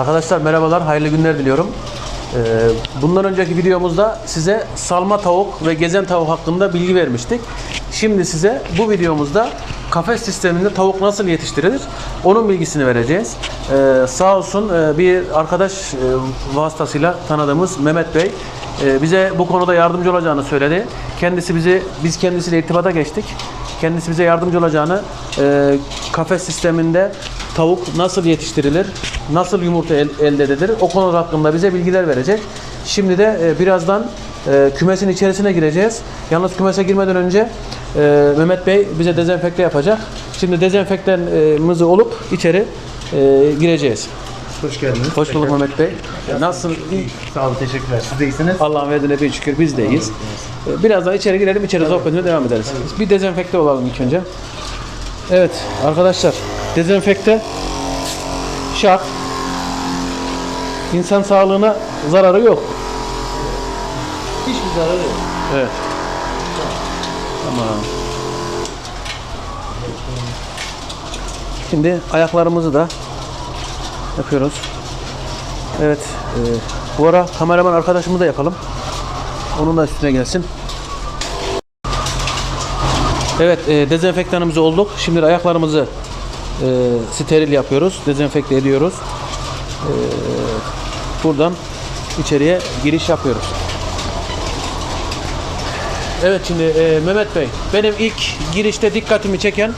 Arkadaşlar merhabalar, hayırlı günler diliyorum. Ee, Bundan önceki videomuzda size salma tavuk ve gezen tavuk hakkında bilgi vermiştik. Şimdi size bu videomuzda kafes sisteminde tavuk nasıl yetiştirilir onun bilgisini vereceğiz. Ee, sağ olsun e, bir arkadaş e, vasıtasıyla tanıdığımız Mehmet Bey e, bize bu konuda yardımcı olacağını söyledi. Kendisi bizi, biz kendisiyle irtibata geçtik. Kendisi bize yardımcı olacağını, e, kafes sisteminde tavuk nasıl yetiştirilir, nasıl yumurta el- elde edilir o konu hakkında bize bilgiler verecek. Şimdi de e, birazdan e, kümesin içerisine gireceğiz. Yalnız kümese girmeden önce e, Mehmet Bey bize dezenfekte yapacak. Şimdi dezenfektanımızı olup içeri e, gireceğiz. Hoş geldiniz. Hoş bulduk Mehmet Bey. Nasıl? Sağ olun, teşekkürler. Siz de iyisiniz. Allah'ın verdiğine bir şükür biz de Ee, Birazdan içeri girelim, içeri sohbetine devam ederiz. Bir dezenfekte olalım ilk önce. Evet arkadaşlar, dezenfekte şart. İnsan sağlığına zararı yok. Hiçbir zararı yok. Evet. Tamam. Şimdi ayaklarımızı da yapıyoruz. Evet. E, bu ara kameraman arkadaşımı da yakalım. Onun da üstüne gelsin. Evet, e, dezenfektanımız olduk. Şimdi ayaklarımızı e, steril yapıyoruz. Dezenfekte ediyoruz. E, buradan içeriye giriş yapıyoruz. Evet şimdi e, Mehmet Bey, benim ilk girişte dikkatimi çeken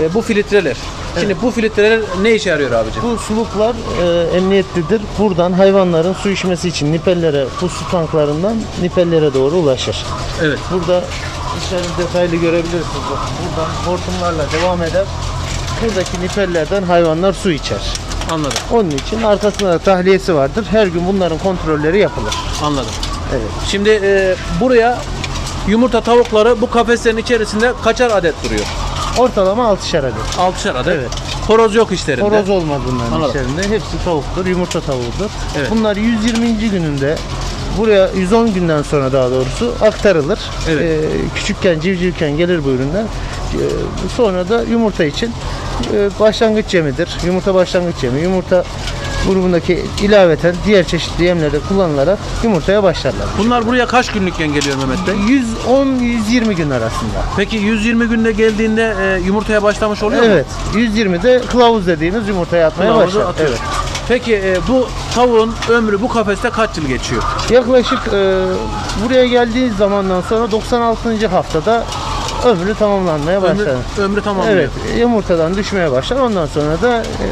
e, bu filtreler. Şimdi bu filtreler ne işe yarıyor abicim? Bu suluklar e, emniyetlidir. Buradan hayvanların su içmesi için nipellere, bu su tanklarından nipellere doğru ulaşır. Evet. Burada içeride detaylı görebilirsiniz. Bak, buradan hortumlarla devam eder. Buradaki nipellerden hayvanlar su içer. Anladım. Onun için arkasında da tahliyesi vardır. Her gün bunların kontrolleri yapılır. Anladım. Evet. Şimdi e, buraya yumurta tavukları bu kafeslerin içerisinde kaçar adet duruyor? Ortalama 6'şer adet. 6'şer adet. Evet. Horoz yok işlerinde. Horoz olmadığından Anladım. içerisinde hepsi tavuktur, yumurta tavuğudur. Evet. Bunlar 120. gününde buraya 110 günden sonra daha doğrusu aktarılır. Evet. Ee, küçükken civcivken gelir bu ürünler. Ee, sonra da yumurta için e, başlangıç yemidir. Yumurta başlangıç yemi. Yumurta grubundaki ilaveten diğer çeşitli yemlerde kullanılarak yumurtaya başlarlar. Bunlar buraya kaç günlükken geliyor Mehmet Bey? 110-120 gün arasında. Peki 120 günde geldiğinde e, yumurtaya başlamış oluyor mu? Evet. 120'de kılavuz dediğimiz yumurtaya atmaya Kılavuzu başlar. atıyor. Evet. Peki e, bu tavuğun ömrü bu kafeste kaç yıl geçiyor? Yaklaşık e, buraya geldiği zamandan sonra 96. haftada ömrü tamamlanmaya başlar. Ömrü, ömrü tamamlıyor. Evet, yumurtadan düşmeye başlar. Ondan sonra da e,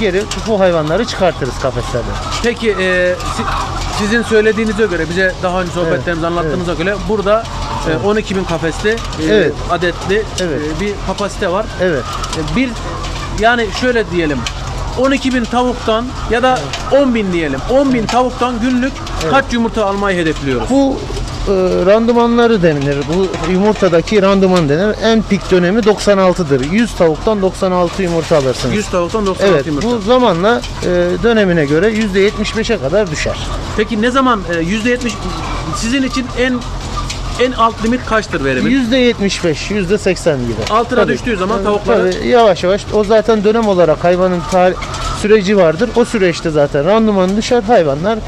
geri bu hayvanları çıkartırız kafeslerden. Peki e, si- sizin söylediğinize göre bize daha önce sohbetlerimizi anlattığınıza göre burada e, 12 bin kafesli e, Evet. adetli Evet. e, bir kapasite var. Evet. E, bir yani şöyle diyelim 12 bin tavuktan ya da 10 bin diyelim 10 bin tavuktan günlük kaç yumurta almayı hedefliyoruz? Bu randımanları denilir. Bu yumurtadaki randıman denir. En pik dönemi 96'dır. 100 tavuktan 96 yumurta alırsınız. 100 tavuktan 96 Evet, yumurta. bu zamanla e, dönemine göre %75'e kadar düşer. Peki ne zaman e, %70 sizin için en en alt limit kaçtır verimin? %75, %80 gibi. Altına düştüğü zaman tavukları- Tabii, yavaş yavaş o zaten dönem olarak hayvanın tar- süreci vardır. O süreçte zaten randıman düşer hayvanlar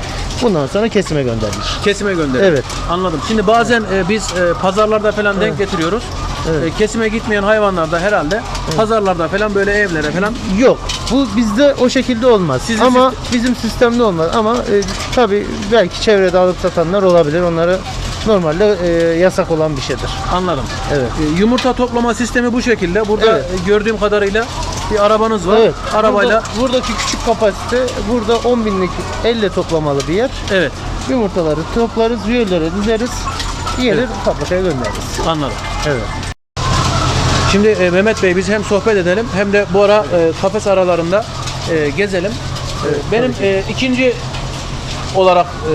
bundan sonra kesime gönderilir. Kesime gönderilir. Evet. Anladım. Şimdi bazen e, biz e, pazarlarda falan denk getiriyoruz. Evet. E, kesime gitmeyen hayvanlar da herhalde pazarlarda falan böyle evlere falan Yok. Bu bizde o şekilde olmaz. Sizin ama bizim sistemde olmaz. Ama e, tabii belki çevrede alıp satanlar olabilir. Onları normalde e, yasak olan bir şeydir. anladım. Evet. E, yumurta toplama sistemi bu şekilde. Burada Evet. gördüğüm kadarıyla bir arabanız var. Evet. Arabayla Burada- buradaki küçük kapasite burada 10 binlik elle toplamalı bir yer. evet. Yumurtaları toplarız, üyelere dizeriz. Gelir fabrikaya göndeririz. Anladım. Evet. Şimdi e, Mehmet Bey biz hem sohbet edelim hem de bu ara e, kafes aralarında e, gezelim. E, benim e, ikinci olarak e,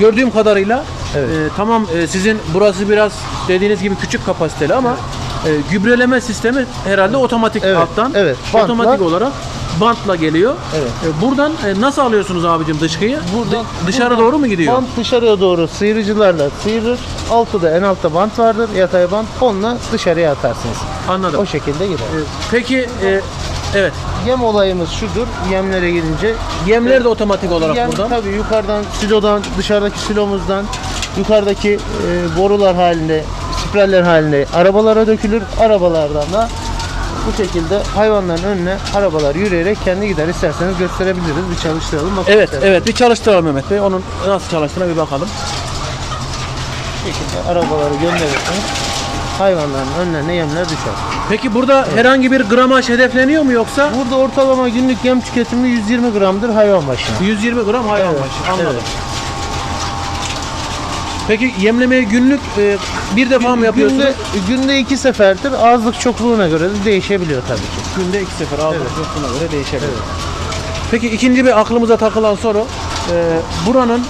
gördüğüm kadarıyla Evet. e, tamam e, sizin burası biraz dediğiniz gibi küçük kapasiteli ama e, gübreleme sistemi herhalde otomatik Evet, alttan evet. Bantla- otomatik olarak bantla geliyor. Evet. E, buradan e, nasıl alıyorsunuz abicim dışkıyı? Buradan- Dı- dışarı buradan doğru mu gidiyor? Bant dışarıya doğru sıyırıcılarla sıyırır. Altıda en altta bant vardır, yatay bant. Onunla dışarıya atarsınız. Anladım. O şekilde gider. E, Peki e, Evet. Yem olayımız şudur. Yemlere gelince Yemler de otomatik olarak Yem buradan. tabii yukarıdan silodan dışarıdaki silomuzdan yukarıdaki e, borular halinde spiraller halinde arabalara dökülür. Arabalardan da bu şekilde hayvanların önüne arabalar yürüyerek kendi gider. İsterseniz gösterebiliriz. Bir çalıştıralım. Bakın Evet, isterseniz. evet. Bir çalıştıralım Mehmet Bey. Onun nasıl çalıştığına bir bakalım. Bu şekilde arabaları gönderirseniz hayvanların önlerine yemler düşer. Peki burada herhangi bir gramaj hedefleniyor mu yoksa? Burada ortalama günlük yem tüketimi 120 gramdır hayvan başına. 120 gram hayvan Evet, başı. Anladım. evet. Peki yemlemeyi günlük e, bir defa mı yapıyorsunuz? Günde, günde iki seferdir. Azlık çokluğuna göre de değişebiliyor tabii ki. Günde iki sefer aldık. Evet. Buna göre değişebilir. Peki ikinci bir aklımıza takılan soru. E, buranın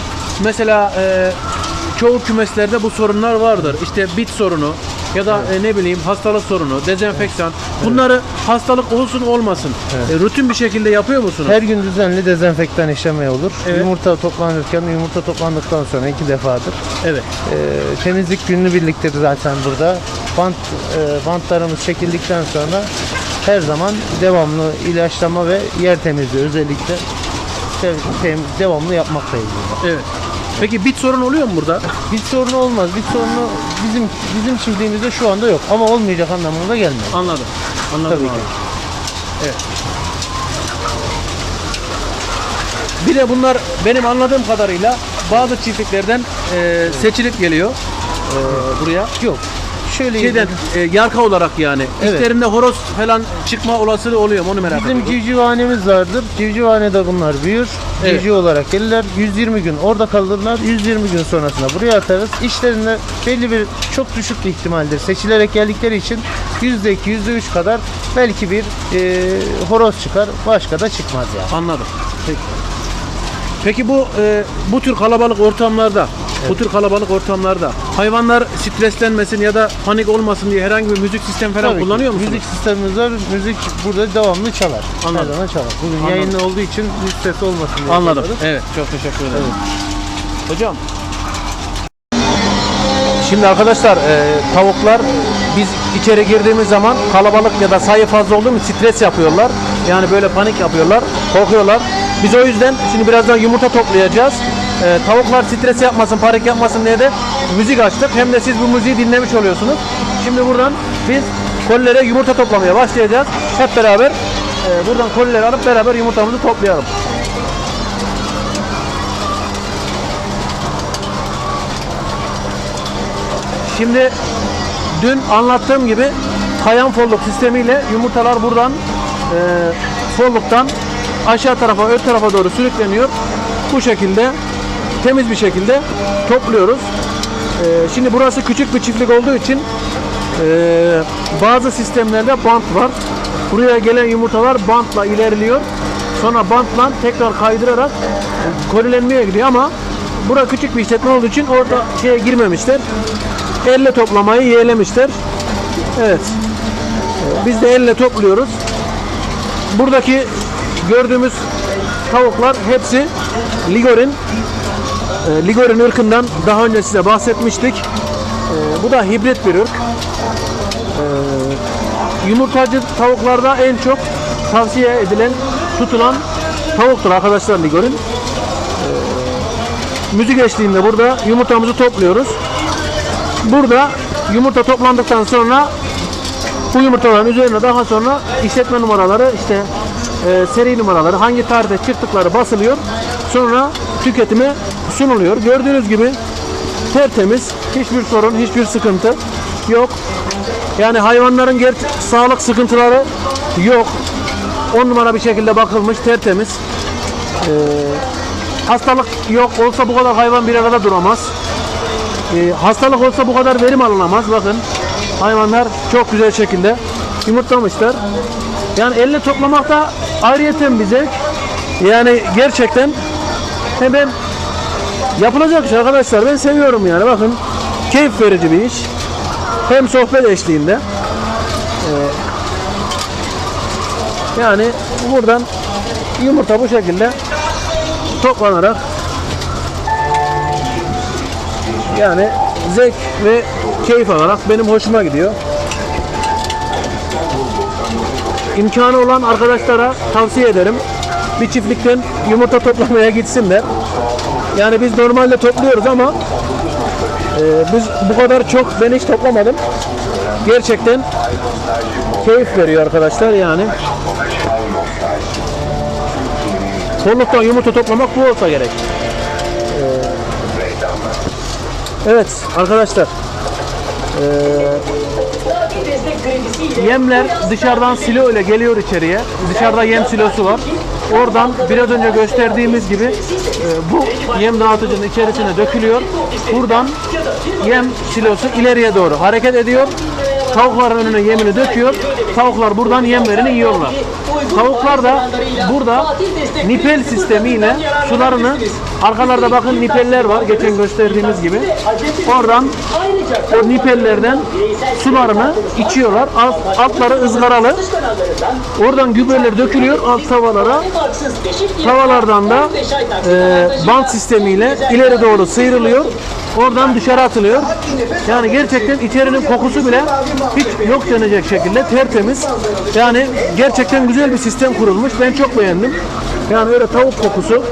mesela e, çoğu kümeslerde bu sorunlar vardır. İşte bit sorunu ya da e, ne bileyim hastalık sorunu, dezenfektan. Bunları hastalık olsun olmasın. e, rutin bir şekilde yapıyor musunuz? Her gün düzenli dezenfektan işlemi olur. Evet. Yumurta toplanırken yumurta toplandıktan sonra iki defadır. Evet. Ee, temizlik günlü birliktedir zaten burada. Bant e, bantlarımız çekildikten sonra her zaman devamlı ilaçlama ve yer temizliği özellikle devamlı yapmaktayız burada. Evet. Peki bit sorun oluyor mu burada? Bit sorunu olmaz. Bit sorunu bizim bizim çiftliğimizde şu anda yok ama olmayacak anlamına da gelmiyor. Anladım. Anladım Tabii abi. ki. Evet. Bir de bunlar benim anladığım kadarıyla bazı çiftliklerden e, seçilip geliyor e, buraya. Yok. Şöyle Şeyden e, yarka olarak yani. Evet. İçlerinde horoz falan çıkma olasılığı oluyor mu? Onu merak Bizim ediyorum. civcivhanemiz vardır. Civcivhanede bunlar büyür. Evet. Civciv olarak gelirler. 120 gün orada kalırlar. 120 gün sonrasında buraya atarız. İşlerinde belli bir çok düşük bir ihtimaldir. Seçilerek geldikleri için %2, %3 kadar belki bir e, horoz çıkar. Başka da çıkmaz yani. Anladım. Peki. Peki bu e, bu tür kalabalık ortamlarda, bu tür kalabalık ortamlarda hayvanlar streslenmesin ya da panik olmasın diye herhangi bir müzik sistem falan Tabii ki. kullanıyor musunuz? Müzik sistemimiz var. Müzik burada devamlı çalar. Anladım. Her zaman çalar. Bugün Anladım. yayınlı olduğu için müzik sesi olmasın diye Anladım. çalarız. Evet, çok teşekkür ederim. Hocam. Şimdi arkadaşlar e, tavuklar biz içeri girdiğimiz zaman kalabalık ya da sayı fazla oldu mu stres yapıyorlar. Yani böyle panik yapıyorlar, korkuyorlar. Biz o yüzden şimdi birazdan yumurta toplayacağız. E, tavuklar stres yapmasın, panik yapmasın diye de müzik açtık. Hem de siz bu müziği dinlemiş oluyorsunuz. Şimdi buradan biz kolilere yumurta toplamaya başlayacağız. Hep beraber e, buradan kolileri alıp beraber yumurtamızı toplayalım. Şimdi dün anlattığım gibi kayan folluk sistemiyle yumurtalar buradan e, folluktan aşağı tarafa ön tarafa doğru sürükleniyor. Bu şekilde temiz bir şekilde topluyoruz. E, şimdi burası küçük bir çiftlik olduğu için e, bazı sistemlerde bant var. Buraya gelen yumurtalar bantla ilerliyor. Sonra bantla tekrar kaydırarak kolilenmeye gidiyor ama bura küçük bir işletme olduğu için orada şeye girmemişler. Elle toplamayı yeğlemişler. Evet. Ee, Biz de elle topluyoruz. Buradaki gördüğümüz tavuklar hepsi Ligorin. Ee, Ligorin ırkından daha önce size bahsetmiştik. Ee, Bu da hibrit bir ırk. Ee, Yumurtacı tavuklarda en çok tavsiye edilen, tutulan tavuktur arkadaşlar Ligorin. Müzik eşliğinde burada yumurtamızı topluyoruz. Burada yumurta toplandıktan sonra bu yumurtaların üzerine daha sonra işletme numaraları işte e, seri numaraları hangi tarihte çıktıkları basılıyor. Sonra tüketime sunuluyor. Gördüğünüz gibi tertemiz. Hiçbir sorun, hiçbir sıkıntı yok. Yani hayvanların ger- sağlık sıkıntıları yok. 10 numara bir şekilde bakılmış, tertemiz. E, hastalık yok. Olsa bu kadar hayvan bir arada duramaz. Ee, hastalık olsa bu kadar verim alınamaz. Bakın hayvanlar çok güzel şekilde yumurtlamışlar. Yani elle toplamak da ayrıyeten bir zevk. Yani gerçekten hemen yapılacak iş arkadaşlar. Ben seviyorum yani. Bakın keyif verici bir iş. Hem sohbet eşliğinde. Ee, yani buradan yumurta bu şekilde toplanarak yani zevk ve keyif alarak benim hoşuma gidiyor. İmkanı olan arkadaşlara tavsiye ederim. Bir çiftlikten yumurta toplamaya gitsinler. Yani biz normalde topluyoruz ama e, biz bu kadar çok ben hiç toplamadım. Gerçekten keyif veriyor arkadaşlar yani. Kolluktan yumurta toplamak bu olsa gerek. Ee, evet arkadaşlar. Ee, yemler dışarıdan silo ile geliyor içeriye. Dışarıda yem silosu var. Oradan biraz önce gösterdiğimiz gibi e, bu yem dağıtıcının içerisine dökülüyor. Buradan yem silosu ileriye doğru hareket ediyor. Tavukların önüne yemini döküyor. Tavuklar buradan yemlerini yiyorlar. Tavuklar da burada nipel sistemiyle sularını arkalarda bakın nipeller var geçen gösterdiğimiz gibi. Oradan o nipellerden sularını içiyorlar. Alt, altları ızgaralı. Oradan gübreler dökülüyor alt tavalara. Tavalardan da e, bant sistemiyle ileri doğru sıyrılıyor. Oradan dışarı atılıyor. Yani gerçekten içerinin kokusu bile hiç yok denecek şekilde tertemiz. Yani gerçekten güzel bir sistem kurulmuş. Ben çok beğendim. Yani öyle tavuk kokusu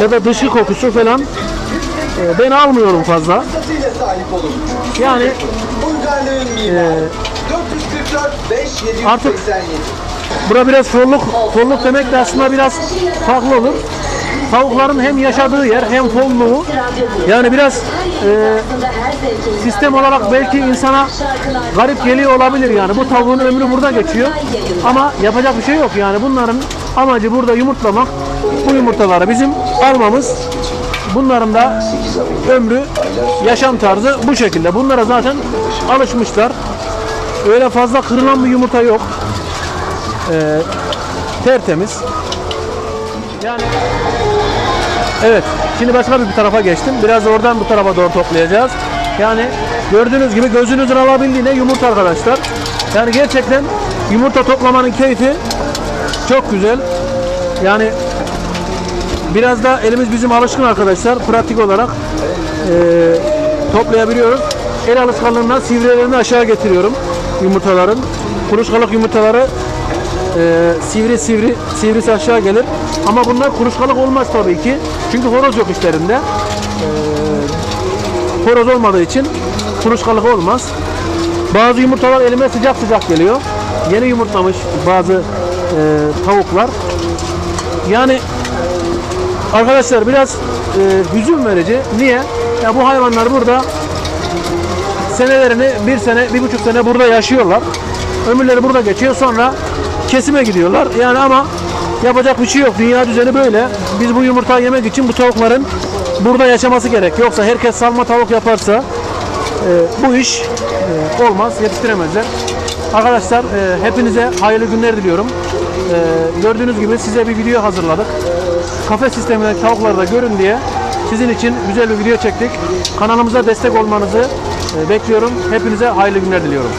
ya da dışı kokusu falan e, ben almıyorum fazla. Yani Uygarlığın mimarı. 444 5 787. Artık- Bura biraz folluk, folluk demek de aslında biraz farklı olur. Tavukların hem yaşadığı yer hem folluğu yani biraz e, sistem olarak belki insana garip geliyor olabilir yani. Bu tavuğun ömrü burada geçiyor. Ama yapacak bir şey yok yani. Bunların amacı burada yumurtlamak. Bu yumurtaları bizim almamız. Bunların da ömrü, yaşam tarzı bu şekilde. Bunlara zaten alışmışlar. Öyle fazla kırılan bir yumurta yok. Ee, tertemiz. Yani Evet. Şimdi başka bir tarafa geçtim. Biraz oradan bu tarafa doğru toplayacağız. Yani gördüğünüz gibi gözünüzün alabildiğine yumurta arkadaşlar. Yani gerçekten yumurta toplamanın keyfi çok güzel. Yani biraz da elimiz bizim alışkın arkadaşlar. Pratik olarak eee, toplayabiliyoruz. El alışkanlığından sivrelerini aşağı getiriyorum yumurtaların. Kuruşkalık yumurtaları eee, sivri sivri sivrisi aşağı gelir. Ama bunlar kuruşkalık olmaz tabii ki. Çünkü horoz yok işlerinde. Eee, horoz olmadığı için kuruşkalık olmaz. Bazı yumurtalar elime sıcak sıcak geliyor. Yeni yumurtlamış bazı eee, tavuklar. Yani Arkadaşlar biraz e, hüzün verici. Niye? Ya bu hayvanlar burada senelerini bir sene, bir buçuk sene burada yaşıyorlar. Ömürleri burada geçiyor. Sonra kesime gidiyorlar. Yani ama yapacak bir şey yok. Dünya düzeni böyle. Biz bu yumurtayı yemek için bu tavukların burada yaşaması gerek. Yoksa herkes salma tavuk yaparsa e, bu iş e, olmaz. Yetiştiremezler. Arkadaşlar e, hepinize hayırlı günler diliyorum. E, gördüğünüz gibi size bir video hazırladık. Kafe sistemindeki tavukları da görün diye sizin için güzel bir video çektik. Kanalımıza destek olmanızı e, bekliyorum. Hepinize hayırlı günler diliyorum.